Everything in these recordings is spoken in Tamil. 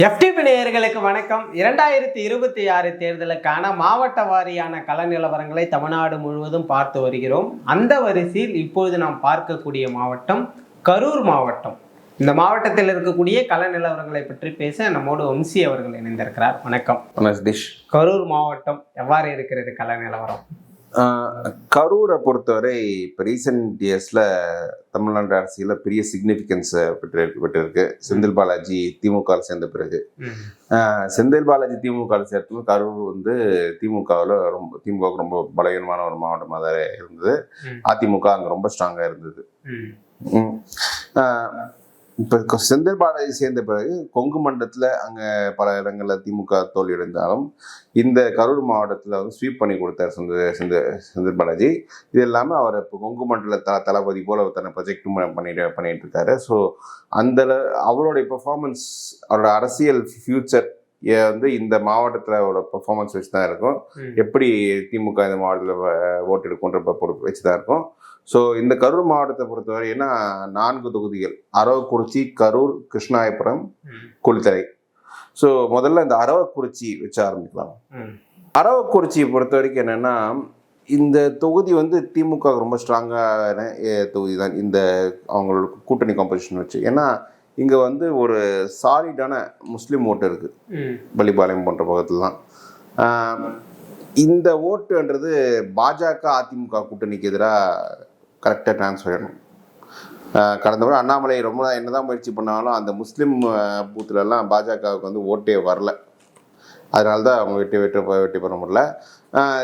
எஃப்டிபி நேயர்களுக்கு வணக்கம். இரண்டாயிரத்தி இருபத்தி ஆறு தேர்தலுக்கான மாவட்ட வாரியான கள நிலவரங்களை தமிழ்நாடு முழுவதும் பார்த்து வருகிறோம். அந்த வரிசையில் இப்பொழுது நாம் பார்க்கக்கூடிய மாவட்டம் கரூர் மாவட்டம். இந்த மாவட்டத்தில் இருக்கக்கூடிய கள நிலவரங்களை பற்றி பேச நம்மோடு வம்சி அவர்கள் இணைந்திருக்கிறார். வணக்கம். கரூர் மாவட்டம் எவ்வாறு இருக்கிறது கள நிலவரம்? கரூரை பொறுத்தவரை இப்போ ரீசெண்ட் இயர்ஸில் தமிழ்நாடு அரசியலில் பெரிய சிக்னிஃபிகன்ஸை பெற்றிருக்கு. பெற்றிருக்கு செந்தில் பாலாஜி திமுக சேர்ந்த பிறகு. செந்தில் பாலாஜி திமுக சேர்த்து கரூர் வந்து திமுகவில் ரொம்ப திமுகவுக்கு ரொம்ப பலவீனமான ஒரு மாவட்டமாக தான் இருந்தது. அதிமுக அங்கே ரொம்ப ஸ்ட்ராங்காக இருந்தது. இப்போ செந்தில் பாலாஜி சேர்ந்த பிறகு கொங்கு மண்டலத்தில் அங்கே பல இடங்களில் திமுக தோல்வியடைந்தாலும் இந்த கரூர் மாவட்டத்தில் வந்து ஸ்வீப் பண்ணி கொடுத்தார் செந்தில் செந்தில் செந்தில் பாலாஜி. இது இல்லாமல் அவர் இப்போ கொங்கு மண்டல த தளபதி போல தன்னை ப்ரொஜெக்டும் பண்ணிட்டு பண்ணிட்டு இருக்காரு. ஸோ அந்த அவருடைய பெர்ஃபார்மன்ஸ் அவரோட அரசியல் ஃபியூச்சர் வந்து இந்த மாவட்டத்தில் பெர்ஃபார்மன்ஸ் வச்சு தான் இருக்கும். எப்படி திமுக இந்த மாவட்டத்தில் ஓட்டு எடுக்குன்ற பொறுப்பு வச்சு தான் இருக்கும். ஸோ இந்த கரூர் மாவட்டத்தை பொறுத்தவரை ஏன்னா நான்கு தொகுதிகள். அரவக்குறிச்சி கரூர் கிருஷ்ணாயபுரம். குளித்தலை ஸோ முதல்ல இந்த அரவக்குறிச்சி வச்சு ஆரம்பிக்கலாம். அரவக்குறிச்சியை பொறுத்த வரைக்கும் என்னென்னா இந்த தொகுதி வந்து திமுக ரொம்ப ஸ்ட்ராங்கான தொகுதி தான். இந்த அவங்களோட கூட்டணி காம்போசிஷன் வச்சு. ஏன்னா இங்கே வந்து ஒரு சாலிடான முஸ்லீம் ஓட்டு இருக்குது ம். பள்ளிப்பாளையம் போன்ற பக்கத்தில் தான். இந்த ஓட்டுன்றது பாஜக அதிமுக கூட்டணிக்கு எதிராக கரெக்டாக ட்ரான்ஸ்ஃபர் ஆகணும் கடந்த முறை அண்ணாமலை ரொம்ப என்ன தான் முயற்சி பண்ணாலும் அந்த முஸ்லீம் பூத்துலலாம் பாஜகவுக்கு வந்து ஓட்டே வரல. அதனால தான் அவங்க வெட்டி வெற்றி வெட்டி பெற முடியல.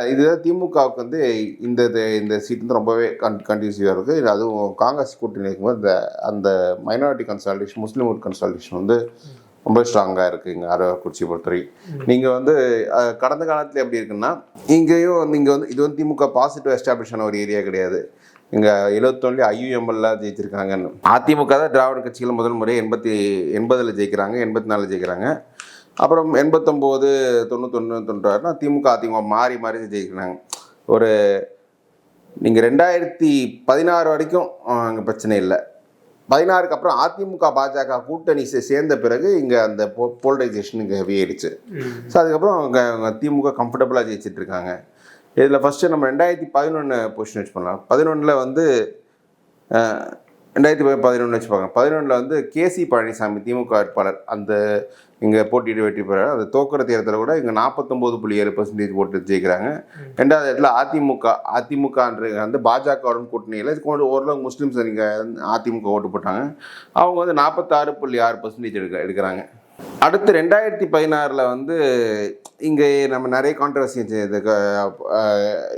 இதுதான் திமுகவுக்கு வந்து இந்த இது- இந்த சீட் வந்து ரொம்பவே கன் கண்டியூசிவாக இருக்குது அதுவும் காங்கிரஸ் கூட்டணி இருக்கும்போது இந்த அந்த மைனாரிட்டி கன்சல்டேஷன் முஸ்லீம் கன்சல்டேஷன் வந்து ரொம்ப ஸ்ட்ராங்காக இருக்குது இங்கே அரவக்குறிச்சி பொறுத்தவரை. நீங்கள் வந்து கடந்த காலத்தில் எப்படி இருக்குன்னா இங்கேயும் நீங்கள் இங்கே வந்து இது வந்து திமுக பாசிட்டிவ் எஸ்டாப்ளிஷ் ஆன ஒரு ஏரியா கிடையாது. இங்கே எழுபத்தொன்னுல ஐயுஎம்எல்லாம் ஜெயிச்சிருக்காங்கன்னு. அதிமுக தான் திராவிட கட்சிகள் முதல் முறை எண்பத்தி எண்பதில் ஜெயிக்கிறாங்க எண்பத்தி நாலில் ஜெயிக்கிறாங்க. அப்புறம் எண்பத்தொம்போது தொண்ணூத்தொன்று தொண்ணூறாறுனா திமுக அதிமுக மாறி மாறி ஜெயிக்கிறாங்க. ஒரு நீங்கள் ரெண்டாயிரத்தி பதினாறு வரைக்கும் அங்கே பிரச்சனை இல்லை. பதினாறுக்கு அப்புறம் அதிமுக பாஜக கூட்டணி சேர்ந்த பிறகு இங்கே அந்த போ போலரைசேஷன் இங்கே ஹெவி ஆயிடுச்சு. ஸோ அதுக்கப்புறம் அவங்க திமுக கம்ஃபர்டபுளாக ஜெயிச்சிட்டு இருக்காங்க. இதில் ஃபஸ்ட்டு நம்ம ரெண்டாயிரத்தி பதினொன்று பொசிஷன் வச்சு பண்ணலாம். பதினொன்றில் வந்து ரெண்டாயிரத்தி பதினொன்று வச்சு பார்க்கலாம் பதினொன்றில் வந்து கேசி பழனிசாமி திமுக வேட்பாளர் அந்த இங்கே போட்டியிட்டு வெற்றி பெறாரு. அந்த தோக்குற தேர்தலில் கூட இங்கே நாற்பத்தொம்போது புள்ளி ஏழு பர்சன்டேஜ் போட்டு ஜெயிக்கிறாங்க. ரெண்டாவது இடத்துல அதிமுக அதிமுகன்ற வந்து பாஜகவுடன் கூட்டணியில் இது கொஞ்சம் ஓரளவு முஸ்லீம்ஸ் இங்கே அதிமுக ஓட்டு போட்டாங்க. அவங்க வந்து நாற்பத்தாறு புள்ளி ஆறு பர்சன்டேஜ் எடுக்க எடுக்கிறாங்க. அடுத்து ரெண்டாயிரத்தி பதினாறில் வந்து இங்கே நம்ம நிறைய கான்ட்ரவர்சி இது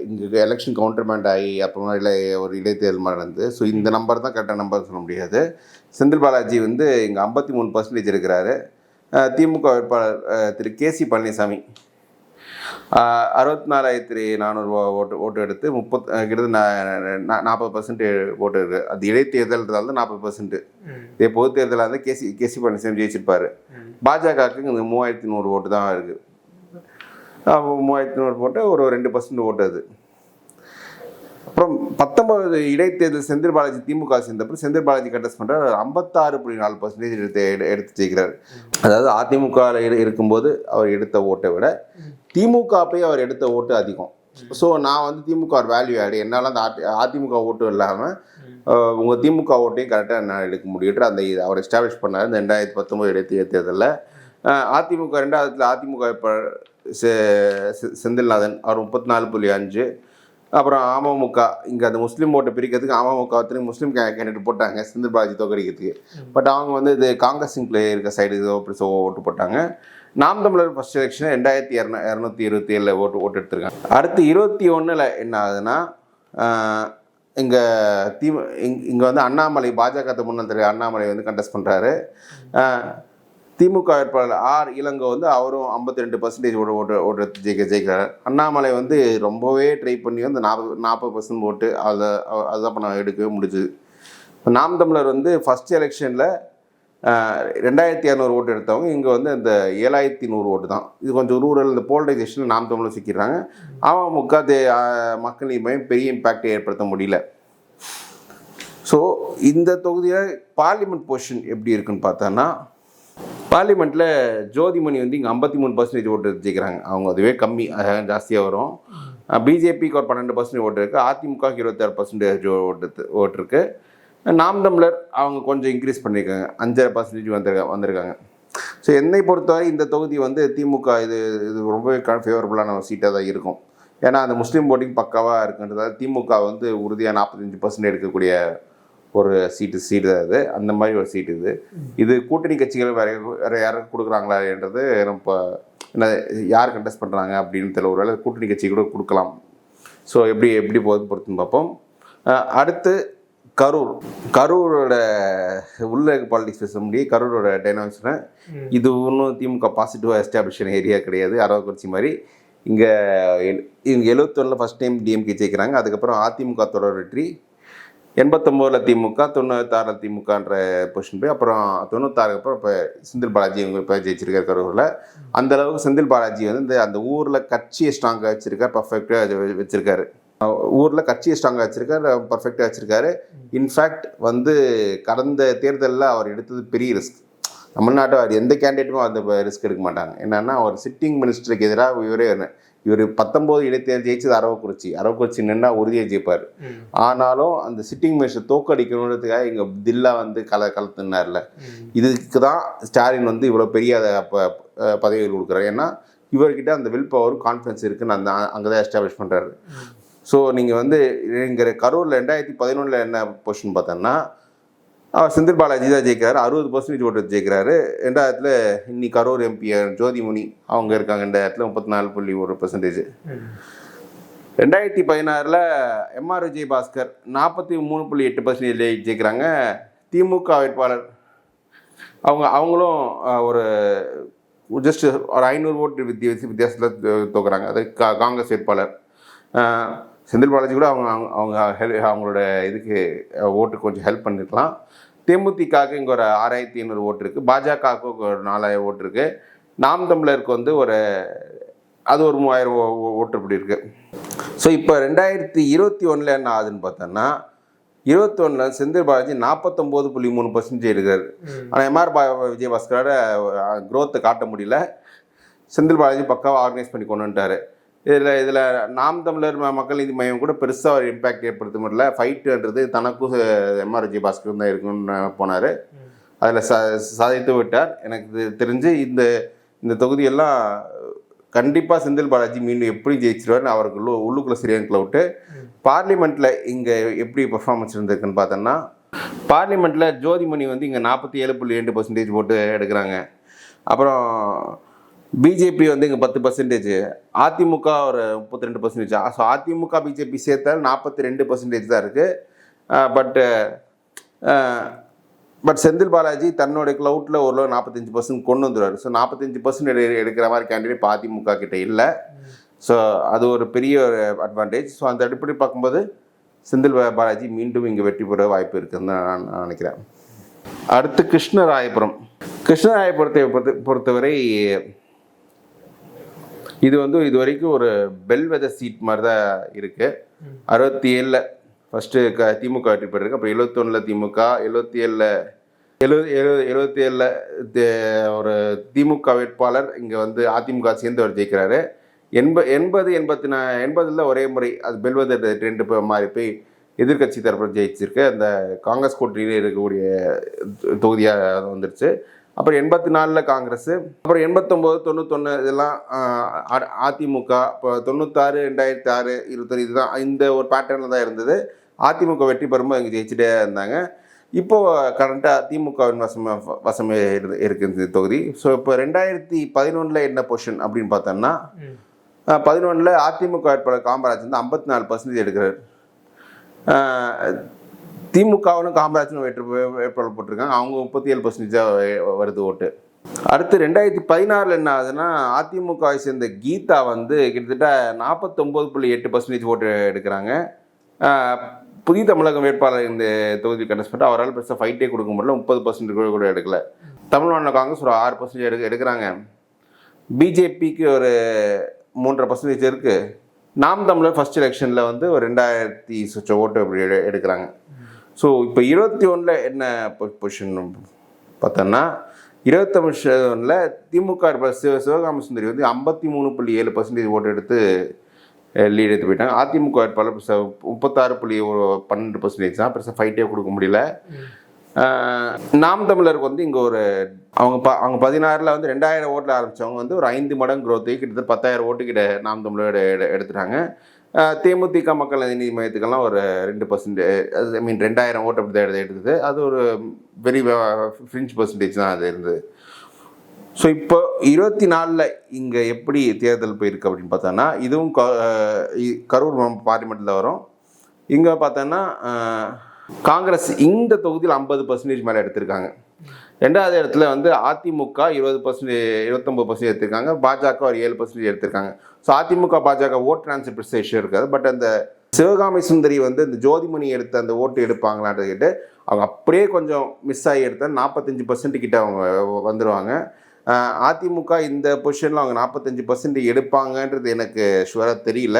இங்கே எலெக்ஷன் கவுண்டர்மெண்ட் ஆகி அப்புறமா இல்லை ஒரு இடைத்தேர்தல் நடந்து ஸோ இந்த நம்பர் தான் கரெக்டான நம்பர் சொல்ல முடியாது. செந்தில் பாலாஜி வந்து இங்கே ஐம்பத்தி மூணு பர்சன்டேஜ் இருக்கிறாரு. திமுக வேட்பாளர் திரு கேசி பழனிசாமி. அறுபத்தி நாலாயிரத்தி நானூறு ஓட்டு ஓட்டு எடுத்து முப்பத் கிட்டத்தட்ட நாற்பது பர்சன்ட் ஓட்டு இருக்குது அது இடைத்தேர்தல்ன்றதால நாற்பது பர்சன்ட் ம். இதே பொது தேர்தலாக இருந்தால் கேசி கேசி பழனிசாமி ஜெயிச்சிருப்பாரு. பாஜகவுக்கு இந்த மூவாயிரத்தி நூறு ஓட்டு தான் இருக்குது மூவாயிரத்தி நூறு போட்டு ஒரு ரெண்டு பர்சன்ட் ஓட்டு அது. அப்புறம் பத்தொன்பது இடைத்தேர்தல் செந்தில் பாலாஜி திமுக சேர்ந்தப்பறம் செந்தில் பாலாஜி கண்டஸ்ட் பண்ணுறாரு ஐம்பத்தாறு புள்ளி நாலு பர்சன்டேஜ் எடுத்து எடு- எடுத்து ஜெயிக்கிறார் அதாவது அதிமுக இருக்கும்போது அவர் எடுத்த ஓட்டை விட திமுக போய் அவர் எடுத்த ஓட்டு அதிகம். ஸோ நான் வந்து திமுக வேல்யூ ஆடு என்னால் அந்த அதி- அதிமுக ஓட்டும் இல்லாமல் உங்கள் திமுக ஓட்டையும் கரெக்டாக நான் எடுக்க முடியுன்ற அந்த இது அவர் எஸ்டாப்ளிஷ் பண்ணார். இந்த ரெண்டாயிரத்தி பத்தொம்போது இடைத்தே தேர்தலில். அதிமுக ரெண்டாவதுல அதிமுக செ- செந்தில்நாதன் அவர் முப்பத்தி நாலு புள்ளி அஞ்சு. அப்புறம் அமமுக இங்கே அந்த முஸ்லீம் ஓட்டை பிரிக்கிறதுக்கு அமமுக திரும்பி முஸ்லீம் கேண்டிடேட் போட்டாங்க செந்தில் பாலாஜி தோக்கடிக்கிறதுக்கு பட் அவங்க வந்து இது காங்கிரஸ் இருக்க சைடு ஓட்டு போட்டாங்க. நாம் தமிழர் ஃபர்ஸ்ட் எலெக்ஷன் ரெண்டாயிரத்தி இரநூ இரநூத்தி இருபத்தி ஏழில் ஓட்டு ஓட்டு எடுத்திருக்காங்க. அடுத்து இருபத்தி ஒன்றில் என்ன ஆகுதுன்னா இங்கே தி இங்கே வந்து அண்ணாமலை பாஜக முன்னாள் தலைவர் அண்ணாமலை வந்து கண்டெஸ்ட் பண்ணுறாரு திமுக வேட்பாளர் ஆர் இளங்கோ வந்து அவரும் ஐம்பத்தி ரெண்டு பர்சன்டேஜ் ஓட்டு ஓட்டு ஓட்டு எடுத்து ஜெயிக்க ஜெயிக்கிறார். அண்ணாமலை வந்து ரொம்பவே ட்ரை பண்ணி வந்து நாற்பது நாற்பது பர்சன்ட் ஓட்டு அதை அதுதான் பண்ண எடுக்கவே முடிஞ்சுது. நாம் தமிழர் வந்து ஃபஸ்ட் எலெக்ஷனில் ரெண்டாயிரத்தி இரநூறு ஓட்டு எடுத்தவங்க இங்கே வந்து இந்த ஏழாயிரத்தி நூறு ஓட்டு தான். இது கொஞ்சம் ரூரல் இந்த போலரைசேஷனில் நாம் தமிழில் சிக்கிறாங்க. அமமுக தே மக்களையும் பெரிய இம்பேக்டை ஏற்படுத்த முடியல. ஸோ இந்த தொகுதியில் பார்லிமெண்ட் பொசிஷன் எப்படி இருக்குன்னு பார்த்தோன்னா பார்லிமெண்ட்டில் ஜோதிமணி வந்து இங்கே ஐம்பத்தி மூணு பர்சன்டேஜ் ஓட்டு ஜெயிக்கிறாங்க. அவங்க அதுவே கம்மி அஹ், ஜாஸ்தியாக வரும். பிஜேபிக்கு ஒரு பன்னெண்டு பர்சன்டேஜ் ஓட்டு இருக்குது அதிமுக இருபத்தாறு பர்சன்டேஜ் ஓட்டு ஓட்டு இருக்குது நாம் தமிழர் அவங்க கொஞ்சம் இன்க்ரீஸ் பண்ணியிருக்காங்க. அஞ்சரை பர்சன்டேஜ் வந்திருக்காங்க வந்திருக்காங்க. ஸோ என்னை பொறுத்தவரை இந்த தொகுதி வந்து திமுக இது இது ரொம்பவே ஃபேவரபுளான ஒரு சீட்டாக தான் இருக்கும். ஏன்னா அந்த முஸ்லீம் போட்டிங் பக்காவாக இருக்குன்றதால திமுக வந்து உறுதியாக நாற்பத்தஞ்சு பர்சன்ட் எடுக்கக்கூடிய ஒரு சீட்டு சீட்டு தான் இது. அந்த மாதிரி ஒரு சீட்டு இது. இது கூட்டணி கட்சிகள் வேற வேற யாருக்கு கொடுக்குறாங்களா என்றது நம்ம என்ன யார் கண்டெஸ்ட் பண்ணுறாங்க அப்படின்னு தெரியல. ஒருவேளை கூட்டணி கட்சி கூட கொடுக்கலாம். ஸோ எப்படி எப்படி போகுது பொறுத்துன்னு பார்ப்போம். அடுத்து கரூர் கரூரோட உள்ள பாலிடிக்ஸ் பேச முடியும். கரூரோட டைனாமிக்ஸ்னு இது ஒன்றும் திமுக பாசிட்டிவாக எஸ்டாப்ளிஷன் ஏரியா கிடையாது. அரவக்குறிச்சி மாதிரி. இங்கே இங்கே எழுபத்தொன்னில் ஃபஸ்ட் டைம் டிஎம்கே ஜெயிக்கிறாங்க. அதுக்கப்புறம் அதிமுக தொடர் வெற்றி. எண்பத்தொம்போதில் திமுக தொண்ணூத்தாறில் திமுகன்ற பொசிஷன் போய் அப்புறம் தொண்ணூத்தாறுக்கு அப்புறம் இப்போ செந்தில் பாலாஜி இவங்க இப்போ ஜெயிச்சிருக்காரு கரூரில். அந்த அளவுக்கு செந்தில் பாலாஜி வந்து இந்த அந்த ஊரில் கட்சியை ஸ்ட்ராங்காக வச்சிருக்காரு பர்ஃபெக்டாக வச்சிருக்காரு. ஊரில் கட்சியை ஸ்ட்ராங்காக வச்சிருக்காரு பர்ஃபெக்டாக வச்சிருக்காரு. இன்ஃபேக்ட் வந்து கடந்த தேர்தலில் அவர் எடுத்தது பெரிய ரிஸ்க் தமிழ்நாட்டு அவர் எந்த கேண்டிடேட்டுமே அந்த ரிஸ்க் எடுக்க மாட்டாங்க. என்னன்னா அவர் சிட்டிங் மினிஸ்டருக்கு எதிராக இவரே இவர் பத்தொம்போது இடைத்தேர்தல் ஜெயிச்சது அரவக்குறிச்சி அரவக்குறிச்சி நின்னா உறுதியாக ஜெயிப்பார். ஆனாலும் அந்த சிட்டிங் மினிஸ்டர் தோக்கடிக்கணுன்றதுக்காக இங்கே தில்லா வந்து கல கலத்துனார்ல. இதுக்கு தான் ஸ்டாலின் வந்து இவ்வளோ பெரிய அப்போ பதவிகள் கொடுக்குறாரு. ஏன்னா இவர்கிட்ட அந்த வில் பவர் கான்ஃபிடன்ஸ் இருக்குன்னு அந்த அங்கே தான் எஸ்டாப்ளிஷ் பண்ணுறாரு ஸோ நீங்கள் வந்து இங்கே கரூரில் ரெண்டாயிரத்தி பதினொன்றில் என்ன பொசிஷன் பார்த்தோன்னா அவர் செந்தில் பாலாஜி தான் ஜெயிக்கிறாரு. அறுபது பர்சன்டேஜ் ஓட்டு ஜெயிக்கிறாரு. ரெண்டாயிரத்தில் இன்னி கரூர் எம்பி ஜோதிமுனி அவங்க இருக்காங்க. ரெண்டாயிரத்தில் முப்பத்தி நாலு புள்ளி ஒரு பர்சன்டேஜ் ரெண்டாயிரத்தி பதினாறில் எம்ஆர் விஜய் பாஸ்கர் நாற்பத்தி மூணு புள்ளி எட்டு பர்சன்டேஜ் ஜெயிக்கிறாங்க. திமுக வேட்பாளர். அவங்க அவங்களும் ஒரு ஜஸ்ட் ஒரு ஐநூறு ஓட்டு வித்தியாச வித்தியாசத்தில் தோக்குறாங்க. அது கா காங்கிரஸ் வேட்பாளர். செந்தில் பாலாஜி கூட அவங்க அவங்க- அவங்க ஹெல் அவங்களோட இதுக்கு ஓட்டு கொஞ்சம் ஹெல்ப் பண்ணிருக்கலாம். தேமுதிகவுக்கு இங்கே ஒரு ஆறாயிரத்தி ஐநூறு ஓட்டு இருக்குது பாஜகவுக்கு ஒரு நாலாயிரம் ஓட்டு இருக்குது நாம் தமிழருக்கு வந்து ஒரு அது ஒரு மூவாயிரம் ஓட்டு இப்படி இருக்குது ஸோ இப்போ ரெண்டாயிரத்தி இருபத்தி ஒன்றில் என்ன ஆகுதுன்னு பார்த்தோன்னா இருபத்தொன்னில் செந்தில் பாலாஜி நாற்பத்தொம்போது புள்ளி மூணு பர்சன்டேஜ் இருக்காரு ஆனால் எம்ஆர் பா விஜயபாஸ்கரோட க்ரோத்தை காட்ட முடியல. செந்தில் பாலாஜி பக்காவாக ஆர்கனைஸ் பண்ணி கொண்டு வந்துட்டாரு இதில் இதில் நாம் தமிழர் மக்கள் நீதி மையம் கூட பெருசாக ஒரு இம்பேக்ட் ஏற்படுத்த முடியல. ஃபைட்டுன்றது தனக்கும் எம்ஆர் விஜயபாஸ்கர் தான் இருக்குன்னு போனார். அதில் ச சாதித்து விட்டார். எனக்கு தெரிஞ்சு இந்த இந்த தொகுதியெல்லாம் கண்டிப்பாக செந்தில் பாலாஜி மீண்டும் எப்படி ஜெயிச்சிருவார்னு அவருக்கு உள்ள உள்ளுக்குள்ளே சரியான கிளவுட்டு பார்லிமெண்ட்டில் இங்கே எப்படி பெர்ஃபார்மன்ஸ் இருந்திருக்குன்னு பார்த்தோன்னா பார்லிமெண்ட்டில் ஜோதிமணி வந்து இங்கே நாற்பத்தி ஏழு புள்ளி ரெண்டு பர்சன்டேஜ் போட்டு எடுக்கிறாங்க. அப்புறம் பிஜேபி வந்து இங்கே பத்து பர்சன்டேஜ் அதிமுக ஒரு முப்பத்தி ரெண்டு பர்சன்டேஜ் ஸோ அதிமுக பிஜேபி சேர்த்தால் நாற்பத்தி ரெண்டு பர்சன்டேஜ் தான் இருக்குது பட்டு பட் செந்தில் பாலாஜி தன்னோட க்ளவுட்டில் ஒரு நாற்பத்தஞ்சு பர்சன்ட் கொண்டு வந்துடுவார் ஸோ நாற்பத்தஞ்சு பர்சன்ட் எடுக்கிற மாதிரி கேண்டிடேட் இப்போ அதிமுக கிட்டே இல்லை. ஸோ அது ஒரு பெரிய ஒரு அட்வான்டேஜ் ஸோ அந்த அடிப்படை பார்க்கும்போது செந்தில் பாலாஜி மீண்டும் இங்கே வெற்றி பெற வாய்ப்பு இருக்குதுன்னு நான் நினைக்கிறேன். அடுத்து கிருஷ்ணராயபுரம். கிருஷ்ணராயபுரத்தை பொறுத்த பொறுத்தவரை இது வந்து இது வரைக்கும் ஒரு பெல்வெதர் சீட் மாதிரி தான் இருக்குது அறுபத்தி ஏழில் ஃபஸ்ட்டு க திமுக வெற்றி பெற்றிருக்கு. அப்புறம் எழுபத்தொன்னில் திமுக எழுபத்தி ஏழில் எழுபது எழுபது எழுபத்தி ஏழில் ஒரு திமுக வேட்பாளர் இங்கே வந்து அதிமுக சேர்ந்து அவர் ஜெயிக்கிறாரு. எண்ப எண்பது எண்பத்தி நா எண்பதில் ஒரே முறை அது பெல்வெதர் ரெண்டு போய் மாறி போய் எதிர்க்கட்சி தரப்பில் ஜெயிச்சிருக்கு. அந்த காங்கிரஸ் கூட்டணியில் இருக்கக்கூடிய தொகுதியாக வந்துருச்சு. அப்புறம் எண்பத்தி நாலில் காங்கிரஸ். அப்புறம் எண்பத்தொம்போது தொண்ணூத்தொன்று இதெல்லாம் அதிமுக இப்போ தொண்ணூத்தாறு ரெண்டாயிரத்தி ஆறு இருபத்தொரு இதுதான் இந்த ஒரு பேட்டர்னில் தான் இருந்தது. அதிமுக வெற்றி பெறும்போது இங்கே ஜெயிச்சுட்டே இருந்தாங்க. இப்போ கரண்ட்டாக திமுகவின் வசம் வசமே இரு- இருக்கு இந்த தொகுதி. ஸோ இப்போ ரெண்டாயிரத்தி பதினொன்றில் என்ன பொசிஷன் அப்படின்னு பார்த்தோம்னா பதினொன்றில் அதிமுக வேட்பாளர் காமராஜ் வந்து ஐம்பத்தி நாலு பர்சன்டேஜ் எடுக்கிறார். திமுகவுன்னு காமராஜனும் வேட்பு வேட்பாளர் போட்டிருக்காங்க. அவங்க முப்பத்தி ஏழு பர்சன்டேஜாக வருது ஓட்டு. அடுத்து ரெண்டாயிரத்தி பதினாறில் என்ன ஆகுதுன்னா அதிமுகவை சேர்ந்த கீதா வந்து கிட்டத்தட்ட நாற்பத்தொம்போது புள்ளி எட்டு பர்சன்டேஜ் ஓட்டு எடுக்கிறாங்க. புதிய தமிழகம் வேட்பாளர் இந்த தொகுதி கண்டஸ்ட் பண்ணிட்டு அவரால் பெருசாக ஃபைட்டே கொடுக்க முடியல. முப்பது பர்சன்ட் கூட கூட எடுக்கல. தமிழ்நாடு காங்கிரஸ் ஒரு ஆறு பர்சன்டேஜ் எடுக்க எடுக்கிறாங்க. பிஜேபிக்கு ஒரு மூன்றரை பர்சன்டேஜ் இருக்குது நாம் தமிழர் ஃபர்ஸ்ட் எலெக்ஷனில் வந்து ஒரு ரெண்டாயிரத்தி சுற்ற ஓட்டு அப்படி எடு எடுக்கிறாங்க. ஸோ இப்போ இருபத்தி ஒன்றில் என்ன பொசிஷன் பார்த்தோன்னா இருபத்தமிழ்ல திமுக இருப்ப சிவ சிவகாம சுந்தரி வந்து ஐம்பத்தி மூணு புள்ளி ஏழு பர்சன்டேஜ் ஓட்டு எடுத்து லீட் எடுத்து போயிட்டாங்க. அதிமுக வேட்பாளர் முப்பத்தாறு புள்ளி பன்னெண்டு பர்சன்டேஜ் தான். பெருசாக ஃபைட்டே கொடுக்க முடியல. நாம் தமிழருக்கு வந்து இங்கே ஒரு அவங்க ப அவங்க பதினாறில் வந்து ரெண்டாயிரம் ஓட்டில் ஆரம்பித்தவங்க வந்து ஒரு ஐந்து மடங்கு ஆகி கிட்டத்தட்ட பத்தாயிரம் ஓட்டு கிட்ட நாம் தமிழர் எடு- எடுத்துட்டாங்க. தேமுதிக மக்கள் நீதி மையத்துக்கெல்லாம் ஒரு ரெண்டு பர்சன்டேஜ் ஐ மீன் ரெண்டாயிரம் ஓட்டு அப்படி தான் எடுத்து எடுத்தது. அது ஒரு வெரி ஃப்ரிஞ்ச் பர்சன்டேஜ் தான் அது இருந்தது. ஸோ இப்போ இருபத்தி நாலில் இங்கே எப்படி தேர்தல் போயிருக்கு அப்படின்னு பார்த்தோன்னா இதுவும் க- இ- கரூர் பார்லிமெண்ட்டில் வரும். இங்கே பார்த்தோன்னா காங்கிரஸ் இந்த தொகுதியில் ஐம்பது பர்சன்டேஜ் மேலே எடுத்திருக்காங்க. ரெண்டாவது இடத்துல வந்து அதிமுக இருபது பர்சன்டேஜ் இருபத்தொம்பது பர்சன்டேஜ் எடுத்திருக்காங்க. பாஜக ஒரு ஏழு பர்சன்டேஜ் எடுத்திருக்காங்க. So AIADMK BJP vote transfer பெருசாக இஷ்யூ இருக்காது. பட் அந்த சிவகாமி சுந்தரி வந்து இந்த ஜோதிமணி எடுத்த அந்த ஓட்டு எடுப்பாங்களான்றது கேட்டு அவங்க அப்படியே கொஞ்சம் மிஸ் ஆகி எடுத்தால் நாற்பத்தஞ்சு பர்சன்ட் கிட்ட அவங்க வந்துடுவாங்க அதிமுக இந்த பொசிஷனில் அவங்க நாற்பத்தஞ்சு பர்சன்ட் எடுப்பாங்கன்றது எனக்கு ஷுவராக தெரியல.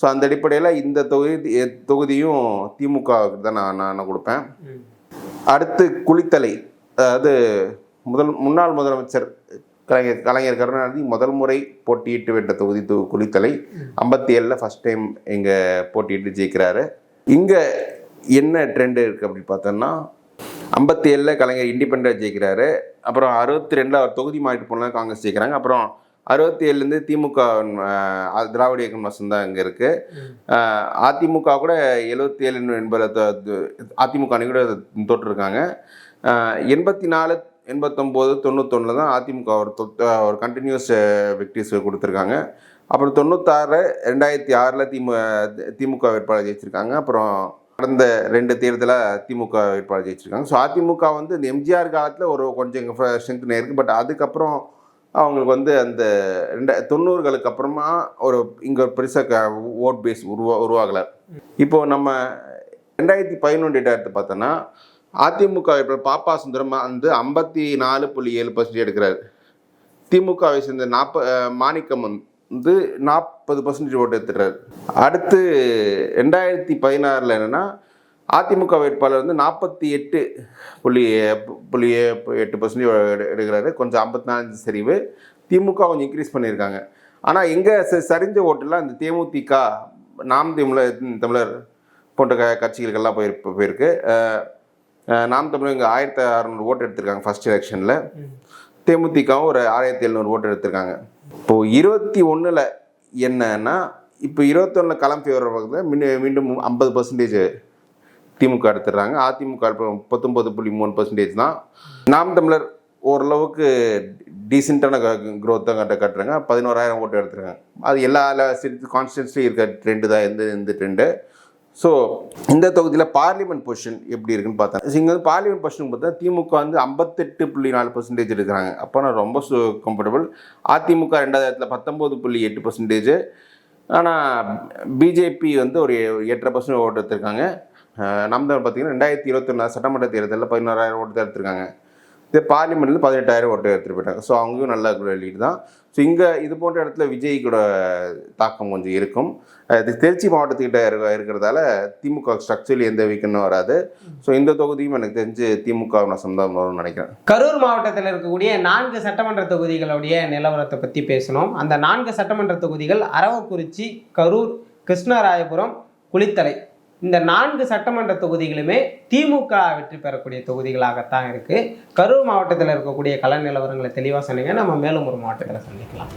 ஸோ அந்த அடிப்படையில் இந்த தொகுதி தொகுதியும் திமுகவுக்கு தான் நான் நான் கொடுப்பேன். அடுத்து குளித்தலை. அதாவது முதல் முன்னாள் முதலமைச்சர் கலைஞர் கலைஞர் கருணாநிதி முதல் முறை போட்டியிட்டு வென்ற தொகுதி குளித்தலை. ஐம்பத்தி ஏழில் ஃபஸ்ட் டைம் இங்கே போட்டியிட்டு ஜெயிக்கிறாரு. இங்கே என்ன ட்ரெண்டு இருக்குது அப்படின்னு பார்த்தோன்னா ஐம்பத்தி ஏழில் கலைஞர் இண்டிபெண்டாக ஜெயிக்கிறாரு. அப்புறம் அறுபத்தி ரெண்டில் அவர் தொகுதி மாறிட்டு போனால் காங்கிரஸ் ஜெயிக்கிறாங்க. அப்புறம் அறுபத்தி ஏழுலேருந்து திமுக திராவிட இயக்கம் வசம் தான் இங்கே இருக்குது அதிமுக கூட எழுபத்தி ஏழு என்பது அதிமுக அணி கூட தோற்றுருக்காங்க எண்பத்தி நாலு எண்பத்தொம்போது தொண்ணூத்தொன்னில் தான் அதிமுக ஒரு ஒரு கண்டினியூஸ் விக்டரிஸ் கொடுத்துருக்காங்க. அப்புறம் தொண்ணூத்தாறு ரெண்டாயிரத்தி ஆறில் திமு திமுக வேட்பாளர் ஜெயிச்சிருக்காங்க. அப்புறம் கடந்த ரெண்டு தேர்தலில் திமுக வேட்பாளர் ஜெயிச்சிருக்காங்க. ஸோ அதிமுக வந்து இந்த எம்ஜிஆர் காலத்தில் ஒரு கொஞ்சம் ஸ்ட்ரென்த் இருக்குது பட் அதுக்கப்புறம் அவங்களுக்கு வந்து அந்த ரெண்ட தொண்ணூறுகளுக்கு அப்புறமா ஒரு இங்கே பெருசாக ஓட் பேஸ் உருவா உருவாகலை. இப்போ நம்ம ரெண்டாயிரத்தி பதினொன்று டேட்டா எடுத்து பார்த்தோன்னா அதிமுக வேட்பாளர் பாப்பா சுந்தரம் வந்து ஐம்பத்தி நாலு புள்ளி ஏழு பர்சன்டேஜ் எடுக்கிறார். திமுகவை சேர்ந்த நாற்ப மாணிக்கம் வந்து நாற்பது பர்சன்டேஜ் ஓட்டு எடுத்துட்டாரு அடுத்து ரெண்டாயிரத்தி பதினாறில் என்னென்னா அதிமுக வேட்பாளர் வந்து நாற்பத்தி எட்டு புள்ளி புள்ளி எட்டு பர்சன்டேஜ் எடுக்கிறாரு. கொஞ்சம் ஐம்பத்தி நாலஞ்சு சரிவு. திமுக கொஞ்சம் இன்க்ரீஸ் பண்ணியிருக்காங்க. ஆனால் எங்கே சரிஞ்ச ஓட்டெல்லாம் இந்த தேமுதிக நாம் தமிழர் தமிழர் போன்ற க கட்சிகளுக்கெல்லாம் போயிருக்கு. போயிருக்கு நாம் தமிழர் இங்கே ஆயிரத்தி அறநூறு ஓட்டு எடுத்திருக்காங்க ஃபர்ஸ்ட் எலெக்ஷனில் தேமுதிகவும் ஒரு ஆயிரத்தி எழுநூறு ஓட்டு எடுத்திருக்காங்க. இப்போது இருபத்தி ஒன்றில் என்னன்னா இப்போ இருபத்தொன்னில் களம் ஃபேவர் பக்கத்தில் மீண்டும் ஐம்பது பர்சன்டேஜ் திமுக எடுத்துடுறாங்க. அதிமுக இப்போ முப்பத்தொம்பது புள்ளி மூணு பர்சன்டேஜ் தான். நாம் தமிழர் ஓரளவுக்கு டீசெண்டான க்ரோத் தான் கட்ட கட்டுறாங்க. பதினோராயிரம் ஓட்டு எடுத்துருக்காங்க. அது எல்லா கான்ஸ்டன்ஸ்லையும் இருக்க ட்ரெண்டு தான் எந்த இந்த ட்ரெண்டு ஸோ இந்த தொகுதியில் பார்லிமெண்ட் பொசிஷன் எப்படி இருக்குன்னு பார்த்தா இங்கே வந்து பார்லிமெண்ட் பொசிஷன் பார்த்தா திமுக வந்து ஐம்பத்தெட்டு புள்ளி நாலு பர்சன்டேஜ் எடுக்கிறாங்க. அப்போ நான் ரொம்ப கம்ஃபர்டபுள் அதிமுக ரெண்டாவது இடத்துல பத்தொம்போது புள்ளி எட்டு பர்சன்டேஜ் ஆனால் பிஜேபி வந்து ஒரு எட்டரை பர்சன்ட் ஓட்டு எடுத்திருக்காங்க. நம்ம பார்த்தீங்கன்னா ரெண்டாயிரத்தி இருபத்தொன்னு சட்டமன்ற தேர்தலில் பதினோராயிரம் ஓட்டு எடுத்திருக்காங்க. இது பார்லிமெண்ட்டில் பதினெட்டாயிரம் ஓட்டு எடுத்துகிட்டு போயிட்டாங்க. ஸோ அவங்க நல்ல லீடு தான். ஸோ இங்கே இது போன்ற இடத்துல விஜய் கூட தாக்கம் கொஞ்சம் இருக்கும். இது திருச்சி மாவட்டத்துக்கிட்ட இருக்க இருக்கிறதால திமுக ஸ்ட்ரக்சரலி எந்த வீக்கனும் வராது. ஸோ இந்த தொகுதியும் எனக்கு தெரிஞ்சு திமுக நசம் தான் வரும்னு நினைக்கிறேன். கரூர் மாவட்டத்தில் இருக்கக்கூடிய நான்கு சட்டமன்ற தொகுதிகளுடைய நிலவரத்தை பற்றி பேசணும். அந்த நான்கு சட்டமன்ற தொகுதிகள் அரவக்குறிச்சி கரூர் கிருஷ்ணராயபுரம் குளித்தலை. இந்த நான்கு சட்டமன்ற தொகுதிகளுமே திமுக வெற்றி பெறக்கூடிய தொகுதிகளாகத்தான் இருக்கு. கரூர் மாவட்டத்தில் இருக்கக்கூடிய கலை நிலவரங்களை தெளிவாக சொன்னீங்க நம்ம மேலும் ஒரு மாவட்டத்தில் சந்திக்கலாம்.